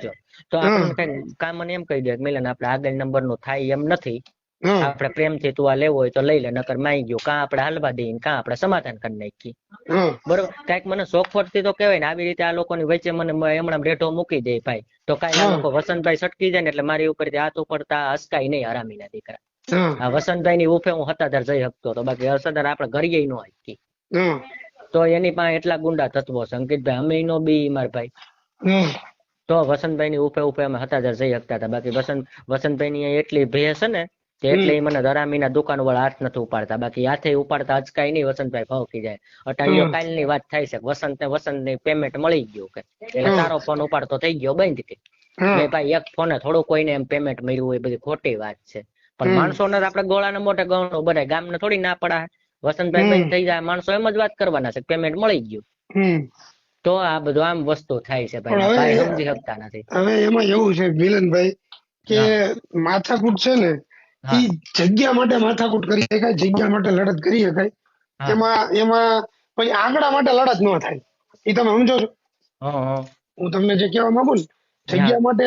કરજો તો આપણે કામ મને એમ કહી દે મિલન આપણે આગળ નંબર નો થાય એમ નથી. આપણે પ્રેમથી તું આ લેવો હોય તો લઈ લે નકર માઈ ગયો. કાં આપણે હાલવા દઈએ કાં આપણે સમાધાન કરી નાખીએ. બરોબર? કાંઈક મને થી તો કહેવાય ને આવી રીતે આ લોકોની વચ્ચે મને હમણાં રેઠો મૂકી દે ભાઈ. તો કાંઈ આ લોકો વસંતભાઈ સટકી જાય ને એટલે મારી ઉપરથી હાથ ઉપડતા હસકાય નહીં હરામીના દીકરા. આ વસંતભાઈ ની ઉફે હું હતાધાર જઈ શકતો હતો. બાકી હતાધાર આપણે ઘરીએ નો હાકી તો એની પાસે એટલા ગુંડા તત્વો સંકેતભાઈ અમે નો બી માર ભાઈ. તો વસંતભાઈ ની ઉપે ઉફે અમે હતાધાર જઈ શકતા હતા. બાકી વસંત વસંતભાઈ ની એટલી ભેસ છે ને કે એટલે ઈ મને ધરામીના દુકાન વાળા હાથ નથી ઉપાડતા. બાકી હાથે ઉપાડતા અચકાય નહીં વસંતભાઈ ફાવકી જાય. અટાણીઓ. કાલની વાત થાય છે વસંત ને વસંતની પેમેન્ટ મળી ગયું કે. એટલે. તારો ફોન ઉપાડતો થઈ ગયો બંધ કે. ભાઈ એક ફોને થોડું કોઈને એમ પેમેન્ટ મળ્યું હોય બધી ખોટી વાત છે. પણ હમ. માણસોને તો આપણે ગોળાને મોટે ગણું ગામ ગામને થોડી ના પડાય. વસંતભાઈ. થઈ જાય માણસો એમ જ વાત કરવાના છે પેમેન્ટ મળી ગયું. તો આ બધું આમ વસ્તુ થાય છે ભાઈ. સમજી શકતા નથી. હવે એમાં એવું છે મિલનભાઈ કે માથાકૂટ છે ને એ ઈ જગ્યા માટે માથાકૂટ કરી શકાય જગ્યા માટે લડત કરી શકાય. એમાં એમાં પછી આંકડા માટે લડત ન થાય. એ તમે સમજો છો. હું તમને જે કહેવા માંગુ ને જગ્યા માટે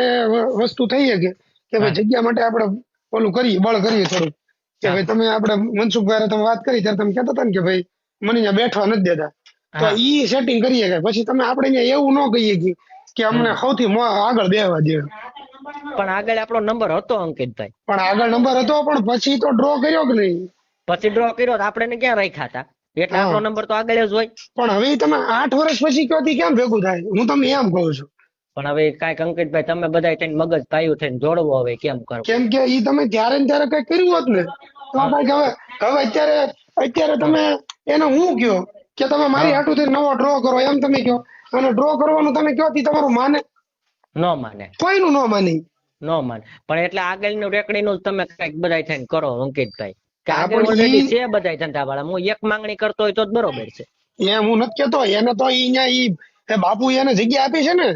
વસ્તુ થઈ શકે કે ભાઈ જગ્યા માટે આપણે ઓલું કરીએ બળ કરીએ થોડુંક. કે ભાઈ તમે આપણે મનસુખભાઈ તમે વાત કરી ત્યારે તમે કહેતા હતા ને કે ભાઈ મને અહીંયા બેઠવા નથી દેતા. તો ઈ સેટિંગ કરી શકાય પછી તમે આપણે અહીંયા એવું ન કહીએ કે કે અમને સૌથી આગળ બેહવા દે. પણ આગળ આપણો નંબર હતો અંકિતભાઈ પણ આગળ નંબર હતો પણ પછી તો ડ્રો કર્યો કે નહીં? પછી ડ્રો કર્યો તો આપણે ક્યાં રાખ્યા હતા? એટલે આપણો નંબર તો આગળ જ હોય. પણ હવે તમે આઠ વર્ષ પછી કયો કેમ ભેગું થાય? હું તમને એમ કહું છું. પણ હવે કાંઈક અંકિતભાઈ તમે બધા થઈને મગજ પાયું થઈને જોડવો હવે કેમ કરો? કેમ કે ઈ તમે ત્યારે ને ત્યારે કઈ કર્યું હોત ને? તો આપણે હવે હવે અત્યારે અત્યારે તમે એને હું કયો? કે તમે મારી હાટુ થી નવો ડ્રો કરો એમ તમે કહો. અને ડ્રો કરવાનું તમે કહો થી તમારું માને. ન માને. કોઈનું ન માની ન માને. પણ એટલે આગળનું રેકડીનું તમે કંઈક બધાય થઈને કરો અંકિતભાઈ. કે આગળ પણ છે બધાય ધંધા વાળા. હું એક માંગણી કરતો હોય તો જ બરોબર છે. એમ હું નથી કેતો એને તો ઈ બાપુ એને જગ્યા આપી છે ને?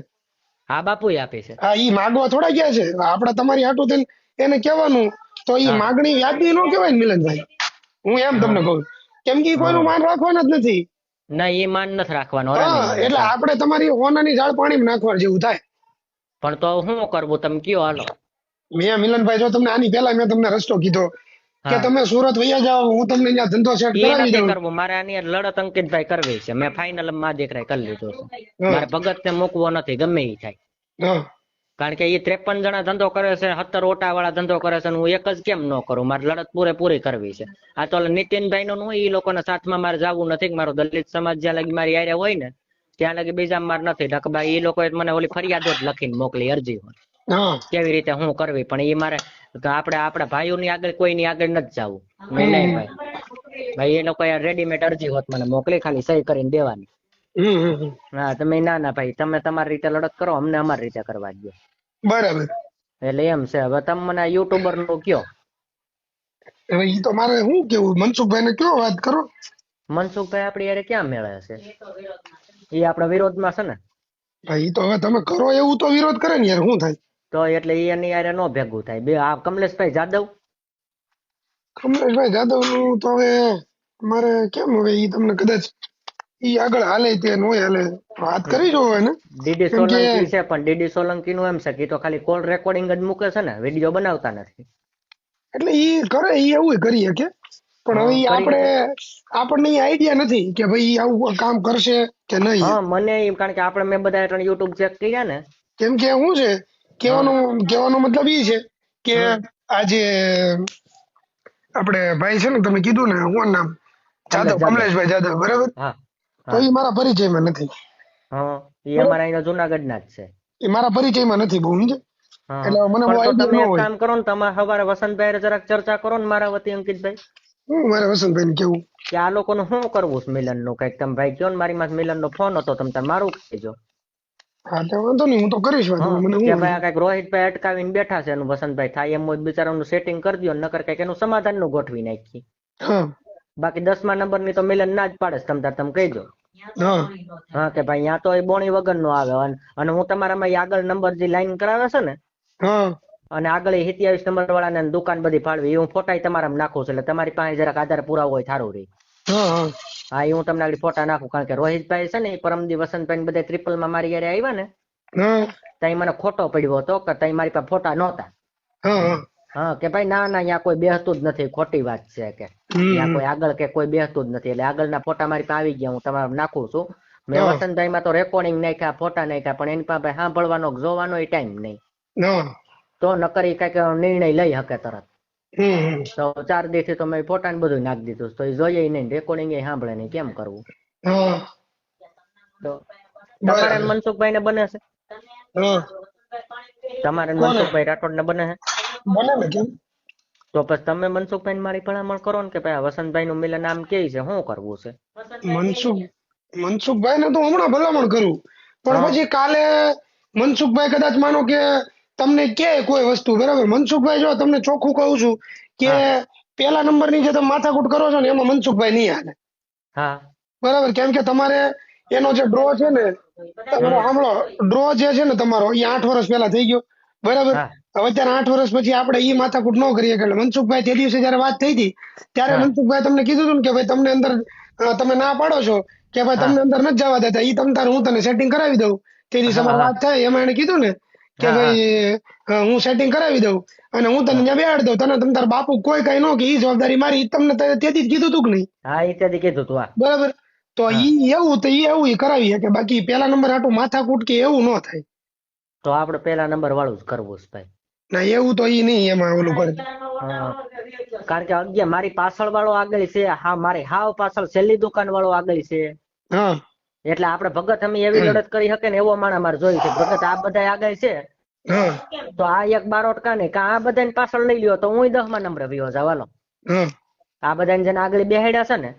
હા બાપુ આપે છે. હા ઈ માગવા થોડા ગયા છે. આપણે તમારી હાટુ થઈને એને કહેવાનું તો ઈ માગણી યાદી ન કહેવાય મિલનભાઈ. હું એમ તમને કહું. કેમ કે કોઈનું માન રાખવાના જ નથી. ના એ માન નથી રાખવાનો એટલે આપણે તમારી ઓનાની ઝાડ પાણીમાં નાખવા જેવું થાય. પણ તો શું કરવું? તમે કયો હાલો. મેં મિલનભાઈ જો તમને આની પહેલા મેં તમને રસ્તો કીધો કે તમે સુરત વૈયા જાઓ હું તમને અહીંયા ધંધો સેટ કરાવી દઉં. કરવું. મારે આની લડત અંકિતભાઈ કરવી છે. મેં ફાઇનલમાં દેખરાય કરી લીધો છે. મારે ભગત ને મૂકવો નથી ગમે એ થાય. કારણ કે એ ત્રેપન જણા ધંધો કરે છે સત્તર ઓટા વાળા ધંધો કરે છે હું એક જ કેમ ન કરું? મારે લડત પૂરેપૂરી કરવી છે. આ તો નીતિનભાઈ નો હોય એ લોકોના સાથમાં મારે જવું નથી મારો દલિત સમાજ જ્યાં લગી મારી આર્યા હોય ને ત્યાં લગી બીજા માર નથી. નકર એ લોકો મને ઓલી ફરિયાદો જ લખીને મોકલી અરજી હોય. કેવી રીતે હું કરવી? પણ એ મારે આપણે આપણા ભાઈઓની આગળ કોઈની આગળ નથી જવું. ભાઈ ભાઈ એ લોકો રેડીમેડ અરજી હોત મને મોકલી ખાલી સહી કરીને દેવાની. હા તમે ના ના ભાઈ તમે તમારી રીતે લડત કરો અમને અમારી રીતે કરવા દો બરાબર. એટલે એમ છે હવે તમે મને યુટ્યુબરનું કયો. હવે ઈ તો મારે શું કેવું મનસુખભાઈ ને કયો વાત કરો? મનસુખભાઈ આપડી યારે ક્યાં મેળે છે એ આપણા વિરોધમાં છે ને. ભાઈ તો હવે તમે કરો એવું તો વિરોધ કરે ને યાર શું થાય? તો એટલે એની યારે નો ભેગું થાય. બે આ કમલેશભાઈ જાદવ? કમલેશભાઈ જાદવનું તો હવે મારે કેમ હવે ઈ તમને કદાચ ઈ આગળ હાલે તે નો હાલે. વાત કરી જો એને. ડીડી સોલંકી છે પણ ડીડી સોલંકી નું એમ છે કે તો ખાલી કોલ રેકોર્ડિંગ જ મૂકે છે ને વીડિયો બનાવતા નથી. એટલે ઈ કરે ઈ એવું કરી શકે. પણ હવે આપણે આપણને આઈડિયા નથી કે ભાઈ આવું કામ કરશે કે નહીં. હા મને એમ કારણ કે આપણે મેં બધા ત્રણ યુટ્યુબ ચેક કર્યા ને. કેમ કે શું છે કહેવાનો કહેવાનો મતલબ ઈ છે કે આજે આપણે ભાઈ છે ને તમે કીધું ને હું નામ? જાદવ. કમલેશભાઈ જાદવ બરાબર? હા. તો એ મારા પરિચયમાં નથી. હા એ અમારા અહીંયા જુનાગઢ ના જ છે. એ મારા પરિચયમાં નથી બહુ સમજે એટલે મને બહુ આઈડિયા ન હોય. કામ કરો ને તમારે સવારે વસંતભાઈ જરાક ચર્ચા કરો ને મારા વતી અંકિતભાઈ. હું મારે વસંતભાઈ ને કેવું? કે આ લોકોનું શું કરવું છે મિલનનું કંઈક તમે ભાઈ કયો ને મારી માસ મિલન નો ફોન હતો તમે તમારે મારું કહેજો. હા તો વાંધો નહીં હું તો કરીશ વાત મને કે ભાઈ કંઈક રોહિતભાઈ અટકાવીને બેઠા છે એનું વસંતભાઈ થાય એમ જ બિચારાનું સેટિંગ કરી દો નકર કંઈક એનું સમાધાનનું ગોઠવી નાખી. બાકી દસમા નંબરની તો મિલન ના જ પાડે તમ તાર તમે કહી દો હા. હા કે ભાઈ ત્યાં તો એ બોણી વગર નો આવે. અને- હું તમારામાં આગળ નંબર જે લાઈન કરાવે છે ને અને આગળ સિત્યાવીસ નંબર વાળાને દુકાન બધી ફાળવી એ હું ફોટા તમારામાં નાખું છું. એટલે તમારી પાસે જરાક આધાર પુરાવો હોય સારું રે. હા એ હું તમને આગળ ફોટા નાખું કારણ કે રોહિતભાઈ છે ને એ પરમદી વસંતભાઈ બધા ટ્રિપલમાં મારી યારે આવ્યા ને હા. તઈ મને ખોટો પડ્યો હતો કે તઈ મારી પાસે ફોટા નહોતા. હા હા. હા કે ભાઈ ના ના અહીંયા કોઈ બેસતું જ નથી. ખોટી વાત છે કે. હમ. ત્યાં કોઈ આગળ કે કોઈ બેસતું જ નથી. એટલે આગળના ફોટા મારી પાસે આવી ગયા હું તમારે નાખું છું. મેં વસંતભાઈ માં તો રેકોર્ડિંગ નાખ્યા ફોટા નાખ્યા પણ એની પાસે સાંભળવાનો જોવાનો જોવાનો ટાઈમ નહીં. તો નકર કંઈક નિર્ણય લઈ શકે તરત. તો ચાર દિવસથી તો મેં ફોટા ને બધું નાખી દીધું. તો એ જોઈએ નહીં રેકોર્ડિંગ એ સાંભળે નહીં કેમ કરવું? તો તમારે મનસુખભાઈ ને બને છે? તમારે મનસુખભાઈ રાઠોડ ને બને છે? બને ને કેમ? તો પછી તમે મનસુખભાઈ મારી ભલામણ કરો ને કે ભાઈ વસંતભાઈ નું મિલન આમ કે છે શું કરવું છે? મનસુખ મનસુખભાઈ ને તો હમણાં ભલામણ કરું. પણ પછી કાલે મનસુખભાઈ કદાચ માનો કે તમને કે કોઈ વસ્તુ બરાબર? મનસુખભાઈ જો તમને ચોખ્ખું કહું છું કે પેલા નંબરની જે તમે માથાકૂટ કરો છો ને એમાં મનસુખભાઈ નહીં હાલે. હા. બરાબર? કેમ કે તમારે એનો જે ડ્રો છે ને તમારો સાંભળો ડ્રો જે છે ને તમારો એ આઠ વર્ષ પહેલા થઈ ગયો. બરાબર. હવે અત્યારે આઠ વર્ષ પછી આપણે ઈ માથાકૂટ ન કરીએ એટલે મનસુખભાઈ તે દિવસે જયારે વાત થઈ હતી ત્યારે મનસુખભાઈ તમને કીધું હતું કે ભાઈ તમને અંદર તમે ના પાડો છો કે ભાઈ તમને અંદર નથી જવા દેતા ઈ તમ તારે હું તને સેટિંગ કરાવી દઉં. તે દિવસે અમારી વાત થાય એમાં એને કીધું ને કે. ભાઈ હું સેટિંગ કરાવી દઉં અને હું તને બેહાડી દઉં. તને તમ તાર બાપુ કોઈ કઈ ન કે ઈ જવાબદારી મારી તમને તેથી જ કીધું તું કે નહીં? હા ઇત્યાદિ કીધું તું બરાબર? તો ઈ એવું તો ઈ એવું ઈ કરાવી શકે. બાકી પેલા નંબર આટું માથાકૂટ કે એવું ન થાય. તો આપણે પેલા નંબર વાળું જ કરવું છે ભાઈ. ના એવું તો ઈ નહીં એમાં ઓલું કરે કારણ કે અગિયાર મારી પાછળ વાળો આગળ છે હા મારી હાવ પાછળ છેલ્લી દુકાન વાળો આગળ છે. હા. એટલે આપણે ભગત અમે એવી લડત કરી શકે ને એવો માણા મારે જોયું છે. ભગત આ બધા આગળ છે. તો આ એક બારોટ કાને કા આ બધાને પાછળ લઈ લ્યો તો હું દસમા નંબર વિયો જવાનો આ બધાને જેને આગળ બેહેડ્યા છે ને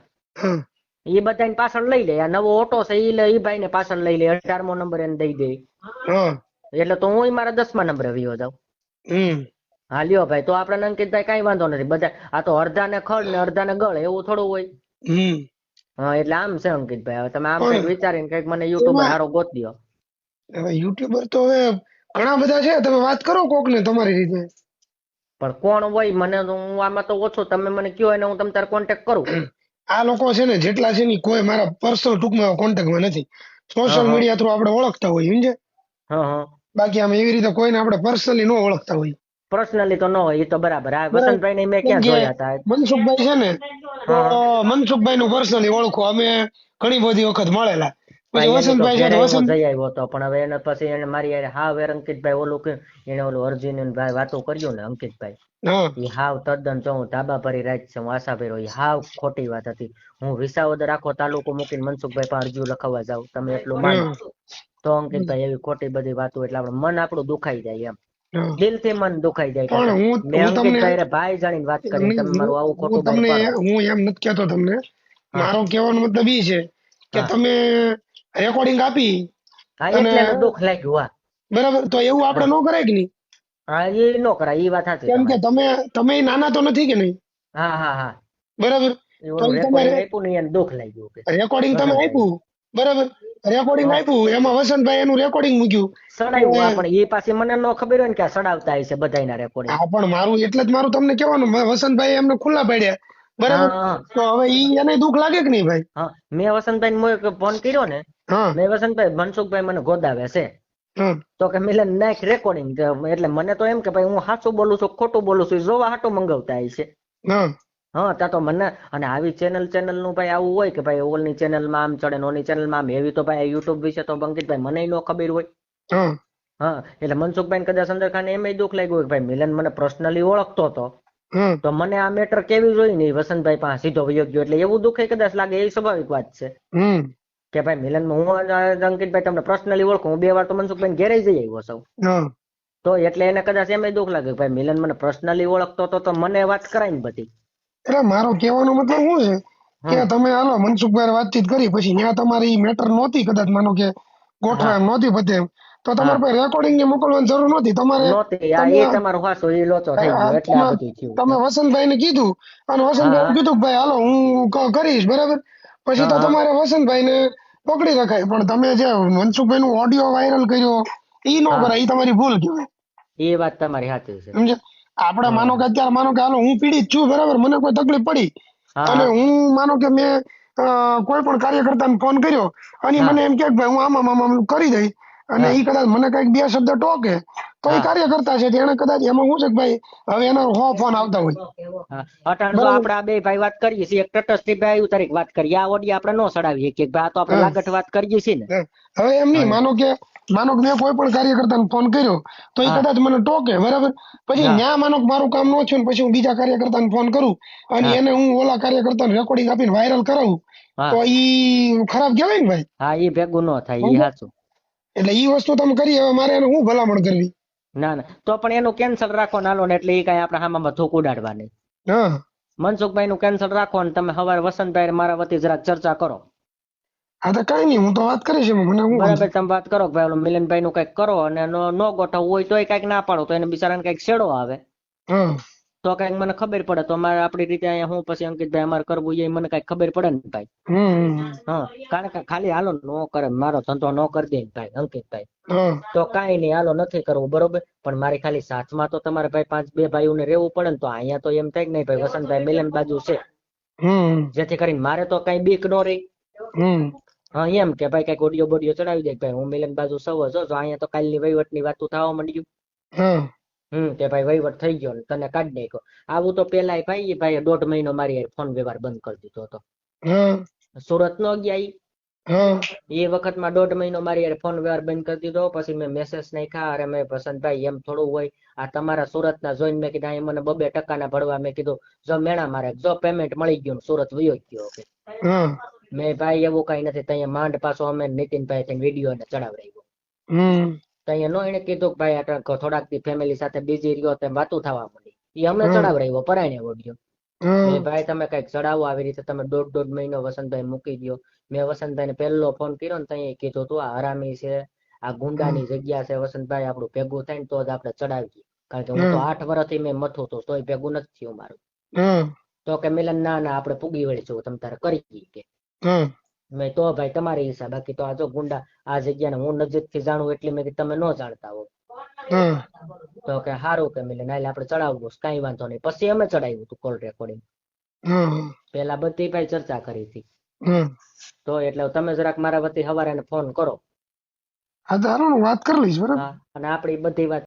એ બધાને પાછળ લઈ લે. આ નવો ઓટો છે એ લે ઈ ભાઈ ને પાછળ લઈ લે. અઢારમો નંબર એને દઈ દે. હા. એટલે તો હું મારા દસમા નંબર વિયો જાઉં હમ. હા લ્યો ભાઈ તો આપણે અંકિતભાઈ કઈ વાંધો નથી. બધા આ તો અડધા ને ખડ ને અડધા ને ગળ એવું થોડું હોય. હમ. હા એટલે આમ છે અંકિતભાઈ. હવે તમે આમ કંઈક વિચારીને કંઈક મને યુટ્યુબર હારો ગોત દ્યો. હવે યુટ્યુબર તો હવે ઘણા બધા છે. તમે વાત કરો કોક ને તમારી રીતે. પણ કોણ હોય મને હું આમાં તો ઓછો. તમે મને કયો એને હું તમ તાર કોન્ટેક્ટ કરું. આ લોકો છે ને જેટલા છે ને કોઈ મારા પર્સનલ ટૂંકમાં કોન્ટેક્ટમાં નથી. સોશિયલ મીડિયા થ્રુ આપણે ઓળખતા હોય સમજે હા હા. બાકી આમ એવી રીતે કોઈને આપણે પર્સનલી ન ઓળખતા હોય પર્સનલી તો ન હોય એ તો બરાબર. આ વસંતભાઈ ને મેં ક્યાં જોયા હતા મનસુખભાઈ છે ને તો મનસુખભાઈ નું પર્સનલી ઓળખો. અમે ઘણી બધી વખત મળેલા. પછી વસંતભાઈ છે વસંત જઈ આવ્યો હતો. પણ હવે એને પછી એને મારી યાર હા એ અંકિતભાઈ ઓલું કે એને ઓલું અર્જુન ભાઈ વાતો કર્યું ને અંકિતભાઈ. એ હાવ તદ્દન જો હું ધાબા ભરી રાખ છે હું આશા ભર્યો. એ હાવ ખોટી વાત હતી. હું વિસાવદર આખો તાલુકો મૂકીને મનસુખભાઈ પાસે અરજી લખાવવા જાઉં. તમે એટલું માનો. તો અંકિતભાઈ એવી ખોટી બધી વાતો એટલે આપણે મન આપણું દુખાઈ જાય એમ. દિલથી મન દુખાઈ જાય પણ હું મેં તમને અંકિતભાઈ ભાઈ જાણીને વાત કરી તમે મારું આવું ખોટું તમને હું એમ નથી કહેતો તમને. મારો કહેવાનો મતલબ એ છે કે તમે રેકોર્ડિંગ આપી હા એટલે દુઃખ લાગ્યું હા. બરાબર તો એવું આપણે ન કરાય કે નહીં? હા એ નો કરાય એ વાત સાચી કેમ કે તમે તમે નાના તો નથી કે નહીં? હા હા હા. બરાબર. રેકોર્ડિંગ આપ્યું નહીં દુઃખ લાગ્યું રેકોર્ડિંગ તમે આપ્યું. બરાબર? રેકોર્ડિંગ આપ્યું એમાં વસંતભાઈ એનું રેકોર્ડિંગ મૂક્યું. સડાયું હા, પણ એ પાછી મને ન ખબર હોય ને કે સડાવતા હશે બધાના રેકોર્ડિંગ હા પણ મારું એટલે જ મારું તમને કહેવાનું વસંતભાઈ એમને ખુલ્લા પાડ્યા. બરાબર. તો હવે ઈ એને દુઃખ લાગે કે નહીં ભાઈ? હા મેં વસંતભાઈ ને ફોન કર્યો ને મેં વસંતભાઈ મનસુખભાઈ મને ગોદાવે છે. તો કે મિલન નાખ રેકોર્ડિંગ એટલે મને તો એમ કે ભાઈ હું સાચું બોલું છું ખોટું બોલું છું જોવા હાટો મંગાવતા હશે. હા ત્યાં તો મને અને આવી ચેનલ ચેનલનું ભાઈ આવું હોય કે ભાઈ ઓલની ચેનલમાં આમ ચડે નોની ઓની ચેનલમાં આમ એવી તો ભાઈ યુટ્યુબ વિશે તો બંકિતભાઈ મને ન ખબર હોય. હા. એટલે મનસુખભાઈ કદાચ અંદર ખાને એમ દુઃખ લાગ્યું કે ભાઈ મિલન મને પર્સનલી ઓળખતો હતો. તો મને આ મેટર કેવી જોઈ નહીં વસંતભાઈ પાસે સીધો વયો ગયો. એટલે એવું દુઃખ કદાચ લાગે એ સ્વાભાવિક વાત છે. કે ભાઈ મિલન હું અંકિતભાઈ તમને પર્સનલી ઓળખું હું બે વાર તો મનસુખભાઈ ઘેરે જઈ આવ્યો સૌ તો એટલે એને કદાચ એમ દુઃખ લાગે ભાઈ મિલન મને પર્સનલી ઓળખતો હતો તો મને વાત કરાય ને બધી. એટલે મારો કહેવાનો મતલબ શું છે? કે તમે હાલો મનસુખભાઈ વાતચીત કરી પછી ત્યાં તમારી મેટર નહોતી કદાચ માનો કે ગોઠવા એમ નહોતી પતે એમ. તો તમારે પાસે રેકોર્ડિંગ ને મોકલવાની જરૂર નહોતી? તમારે તમે વસંતભાઈ ને કીધું અને વસંતભાઈ કીધું કે ભાઈ હાલો હું કરીશ બરાબર? પછી તો તમારે વસંતભાઈ ને પકડી રખાય. પણ તમે જે મનસુખભાઈ નું ઓડિયો વાયરલ કર્યો ઈ નો. કરાય ઈ તમારી ભૂલ કહેવાય. એ વાત તમારી સાચી છે. સમજે આપણે માનો કે અત્યારે માનો કે હાલો હું પીડિત છું બરાબર? મને કોઈ તકલીફ પડી. અને હું માનો કે મેં કોઈ પણ કાર્યકર્તાને ફોન કર્યો અને મને એમ કે ભાઈ હું આમાં આમાં કરી દઈ અને એ કદાચ મને કંઈક બે શબ્દ ટોકે તો એ કરતા કાર્યકર્તા છે એને કદાચ એમાં શું છે કે ભાઈ હવે એના હો ફોન આવતા હોય. અટાણ આપણે આ બે ભાઈ વાત કરીએ છીએ. એક તટસ્થી ભાઈ તારીખ વાત કરીએ. આ ઓડી આપણે ન સડાવીએ કે ભાઈ આ તો આપણે હા. લાગટ વાત કરીએ છીએ ને. હવે એમ નહીં માનો કે માનો કે મેં કોઈ પણ કાર્યકર્તાને ફોન કર્યો તો એ કદાચ મને ટોકે બરાબર? પછી. ન્યા માનો કે મારું કામ ન થયું ને પછી હું બીજા કાર્યકર્તાને ફોન કરું અને એને હું ઓલા કાર્યકર્તાને રેકોર્ડિંગ આપીને વાયરલ કરાવું તો ઈ ખરાબ કહેવાય ને ભાઈ? હા એ ભેગું ન થાય એ સાચું એટલે ઈ વસ્તુ તમે કરી હવે મારે એને હું ભલામણ કરવી? ના ના. તો પણ એનું કેન્સલ રાખો નાલો ને એટલે એ કઈ આપણે હામાં થૂક ઉડાડવા નહીં. મનસુખભાઈ નું કેન્સલ રાખો ને તમે સવારે વસંતભાઈ મારા વતી જરાક ચર્ચા કરો. હા તો કઈ નહીં હું તો વાત કરીશ એમાં. મને હું બરાબર તમે વાત કરો ભાઈ ઓલું મિલનભાઈ નું કંઈક કરો અને નો ગોઠવવું હોય તોય કંઈક ના પાડો તો એને બિચારાને કંઈક છેડો આવે. તો કંઈક મને ખબર પડે તો અમારે આપડી રીતે અહીંયા હું પછી અંકિતભાઈ અમારે કરવું એ મને કંઈક ખબર પડે ને ભાઈ. હા કારણ કે ખાલી હાલો નો કરે મારો ધંધો નો કરી દે ભાઈ અંકિતભાઈ. તો કાંઈ નહીં હાલો નથી કરવું બરોબર? પણ મારી ખાલી સાથમાં તો તમારે ભાઈ પાંચ બે ભાઈઓને રહેવું પડે ને તો અહીંયા તો એમ થાય કે નહીં ભાઈ વસંતભાઈ મિલન બાજુ છે. જેથી કરીને મારે તો કઈ બીક નો રહી. હા એમ કે ભાઈ કંઈક ઓડિયો બોડિયો ચડાવી દે ભાઈ હું મિલન બાજુ સૌ છો તો અહીંયા તો કાલની વહીવટની વાતું થવા માંડ્યું. હમ કે ભાઈ વહીવટ થઈ ગયો ને તને કાઢી નાખ્યો. આવું તો પેલા ભાઈ ભાઈ દોઢ મહિનો મારી ફોન વ્યવહાર બંધ કરી દીધો હતો. સુરત નો ગયા એ વખતમાં દોઢ મહિનો મારી યાર ફોન વ્યવહાર બંધ કરી દીધો પછી મેં મેસેજ નાખ્યા અરે મેં વસંતભાઈ એમ થોડું હોય આ તમારા સુરતના જોઈને મેં કીધું મને બબે ટકાના ભરવા મેં કીધું જો મેણા મારે જો પેમેન્ટ મળી ગયું ને સુરત વયો ગયો કે મેં ભાઈ એવું કઈ નથી ત્યાં માંડ પાછો અમે નીતિનભાઈ થઈને વીડિયો ને ચડાવડાવ્યો ત્યાં નો એને કીધું કે ભાઈ થોડાક દી ફેમિલી સાથે બીજી રહ્યો તેમ વાતું થવા મળી એ અમે. ચડાવડાવ્યો પરાયણે ઓડિયો ભાઈ તમે કંઈક ચડાવો આવી રીતે તમે દોઢ દોઢ મહિનો વસંતભાઈ મૂકી દો મેં વસંતભાઈને પહેલો ફોન કર્યો ને ત્યાં કીધું તું આ હરામી છે આ ગુંડાની જગ્યા છે વસંતભાઈ આપણું ભેગું થાય ને તો જ આપણે ચડાવીએ. કારણ કે હું તો. આઠ વર્ષથી મેં મથું તો તોય ભેગું નથી થયું મારું. તો કે મિલન ના ના આપણે પૂગી વળીશું તમે તારે કરી કે. મેં તો ભાઈ તમારી હિસાબ બાકી તો આ જો ગુંડા આ જગ્યાને હું નજીકથી જાણું એટલે મેં તમે ન જાણતા હા. તો કે સારું કે મિલન હાલ આપણે ચડાવવું છે, કાંઈ વાંધો નહીં. પછી અમે ચડાવ્યું હતું કોલ રેકોર્ડિંગ પેલા બધી ભાઈ ચર્ચા કરી હતી. તો એટલે તમે જરાક મારા વતી સવારે ફોન કરો. હા તો વાત કરી લઈશ બરાબર? અને આપણી બધી વાત